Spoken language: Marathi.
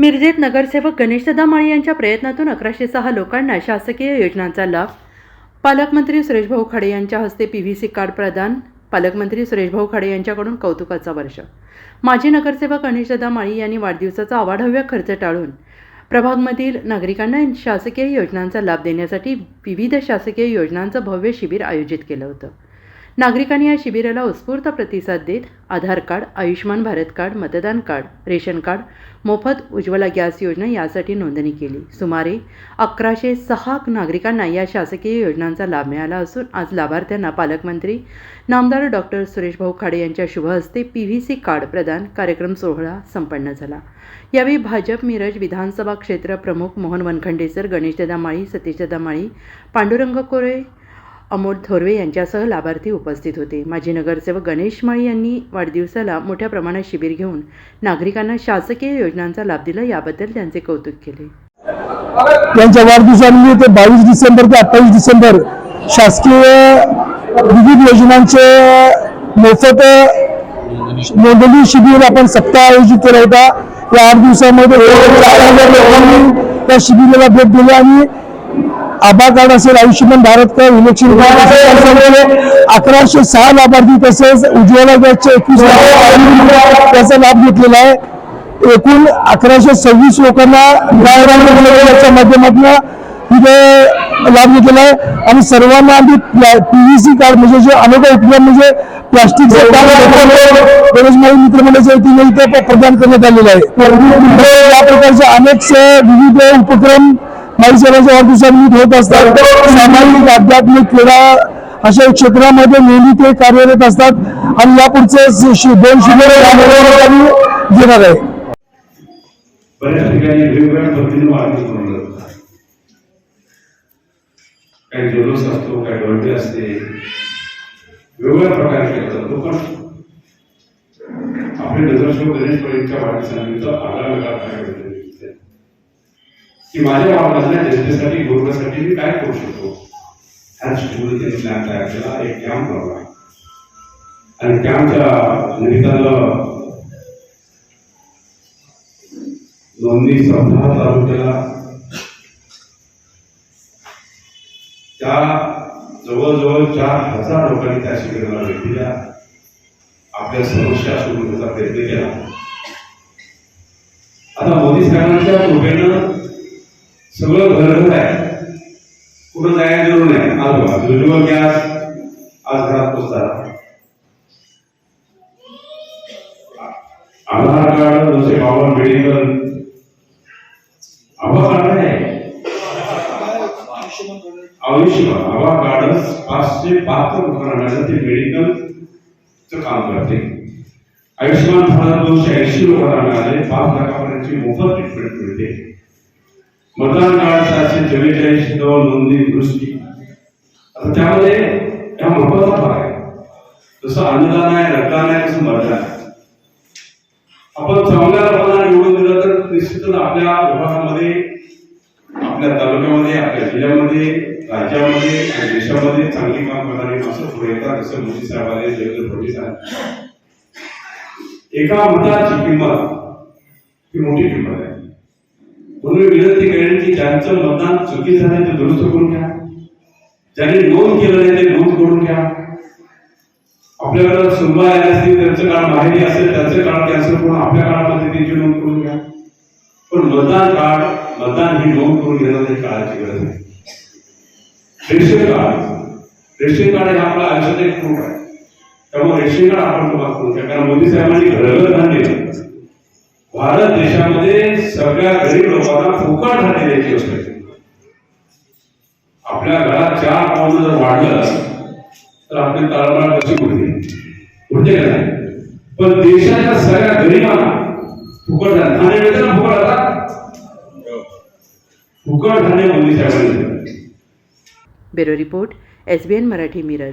मिरजेत नगरसेवक गणेशदा माळी यांच्या प्रयत्नातून अकराशे सहा लोकांना शासकीय योजनांचा लाभ पालकमंत्री सुरेशभाऊ खाडे यांच्या हस्ते पी व्ही सी कार्ड प्रदान पालकमंत्री सुरेशभाऊ खाडे यांच्याकडून कौतुकाचा वर्ष. माजी नगरसेवक गणेशदा माळी यांनी वाढदिवसाचा अवाढव्य खर्च टाळून प्रभागमधील नागरिकांना शासकीय योजनांचा लाभ देण्यासाठी विविध शासकीय योजनांचं भव्य शिबिर आयोजित केलं होतं. नागरिकांनी या शिबिराला उत्स्फूर्त प्रतिसाद देत आधार कार्ड आयुष्यमान भारत कार्ड मतदान कार्ड रेशन कार्ड मोफत उज्ज्वला गॅस योजना यासाठी नोंदणी केली. सुमारे अकराशे सहा नागरिकांना या शासकीय योजनांचा लाभ मिळाला असून आज लाभार्थ्यांना पालकमंत्री नामदार डॉक्टर सुरेशभाऊ खाडे यांच्या शुभ हस्ते पी व्ही सी कार्ड प्रदान कार्यक्रम सोहळा संपन्न झाला. यावेळी भाजप मिरज विधानसभा क्षेत्र प्रमुख मोहन वनखंडेसर गणेशदादा माळी सतीशदादा माळी पांडुरंग कोरे अमोल थोरवे यांच्यासह लाभार्थी उपस्थित होते. माजी नगरसेवक गणेश माळी यांनी वाढदिवसाला मोठ्या प्रमाणात शिबिर घेऊन नागरिकांना शासकीय योजनांचा लाभ दिला याबद्दल त्यांचे कौतुक केले. त्यांच्या वाढदिवसानिमित्त बावीस डिसेंबर ते अठ्ठावीस डिसेंबर शासकीय विविध योजनांचे मोफत नोंदणी शिबिर आपण सप्ताह आयोजित केला होता. या आठ दिवसामध्ये चार हजार लोकांनी त्या शिबिराला भेट दिली आणि आभा कार्ड असेल आयुष्यमान भारत कार्ड इलेक्शन अकराशे सहा लाभार्थी तसेच उज्ज्वला गॅसचे एकवीस त्याचा लाभ घेतलेला आहे. एकूण अकराशे सव्वीस लोकांना न्यायराच्या माध्यमातून तिथे लाभ घेतलेला आहे. आणि सर्वांना आम्ही पीव्हीसी कार्ड म्हणजे जे अनोखा उपक्रम म्हणजे प्लास्टिकचे कार्ड गणेशमाई मित्रमंडळाच्या वतीने इथे प्रदान करण्यात आलेलं आहे. या प्रकारचे अनेक विविध उपक्रम माईसराच्या वाढदिवसानिमित्त होत असतात. सामाजिक आध्यात्मिक क्रीडा अशा क्षेत्रामध्ये नेहमी ते कार्यरत असतात. आणि यापुढचे दोन शिबिर घेणार आहे. बऱ्याच ठिकाणी वेगवेगळ्या पद्धतीने वाढदिवस बनवले जातात काही जल्लोष असतो काही बर्थडे असते. वेगवेगळ्या प्रकारे केला जातो पण आपले नजरशेव गणेश परीक्षा वाढदिवसानिमित्त आगळा वेगळा की माझ्या माझ्या जनतेसाठी गुरुसाठी मी काय करू शकतो? ह्या दृष्टीने त्यांनी प्लॅन तयार केला. एक कॅम्प लावला आणि कॅम्पच्या निमित्तानं नोंदणी सप्ताह चालू केला. त्या जवळजवळ चार हजार लोकांनी त्या शिबिराला भेट दिल्या. आपल्या समस्या सोडवण्याचा प्रयत्न केला. आता मोदी साहेबांच्या कृपेनं सगळं घर आहे. कुठं जायला जरूर नाही. आज बघा जुजवळ गॅस आज घरात पोचला आधार कार्ड जसे बाबा मेडिकल आभा कार्ड आहे आयुष्यमान आभा कार्ड पाचशे बहात्तर लोकांना ते मेडिकलचं काम करते. आयुष्यमान भारत दोनशे ऐंशी लोकांना मिळाले. पाच लाखापर्यंतची मोफत ट्रीटमेंट मिळते. मतदान काळ सातशे चव्वेचाळीस जवळ नोंदणी दुरुस्ती. आता त्यामध्ये या महत्त्वाचा भाग आहे. जसं अन्नदान आहे रक्तदान आहे तसं मतदान आहे. आपण चांगल्या लोकांना निवडून दिलं तर निश्चितच आपल्या विभागामध्ये आपल्या तालुक्यामध्ये आपल्या जिल्ह्यामध्ये राज्यामध्ये आणि देशामध्ये चांगली काम करणारी माणसं पुढे येतात जसं मोदी साहेब आले देवेंद्र फडणवीस आले. एका मताची किंमत ही मोठी किंमत आहे. म्हणून विनंती करेन की ज्यांचं मतदान चुकीचं झालं ते दुरुस्त करून घ्या. ज्यांनी नोंद केलं नाही ते नोंद करून घ्या. आपल्याकडे सुनवा आले असतील त्यांचं काळ माहिती असेल त्यांचं काळ कॅन्सल करून आपल्या काळामध्ये त्यांची नोंद करून घ्या. पण मतदान कार्ड मतदान ही नोंद करून घेणं हे काळाची गरज आहे. रेशन कार्ड रेशन कार्ड हे आपल्या आयुष्यात एक प्रूफ आहे. त्यामुळे रेशन कार्ड आपण तुम्हाला करून कारण मोदी साहेबांनी घरघर धान्य भारत देशामध्ये सगळ्या गरीब लोकांना फुकट धान्य द्यायची व्यवस्था केली आपल्या घरात चार पाऊल जर वाढलं तर आपली तळमळ कशी होते? म्हणजे का पण देशाच्या सगळ्या गरिबांना फुकट धान्य धान्य मिळते ना फुकट आता फुकट ठाणे मोदी साहेबांनी bureau report S B N Marathi Miraj.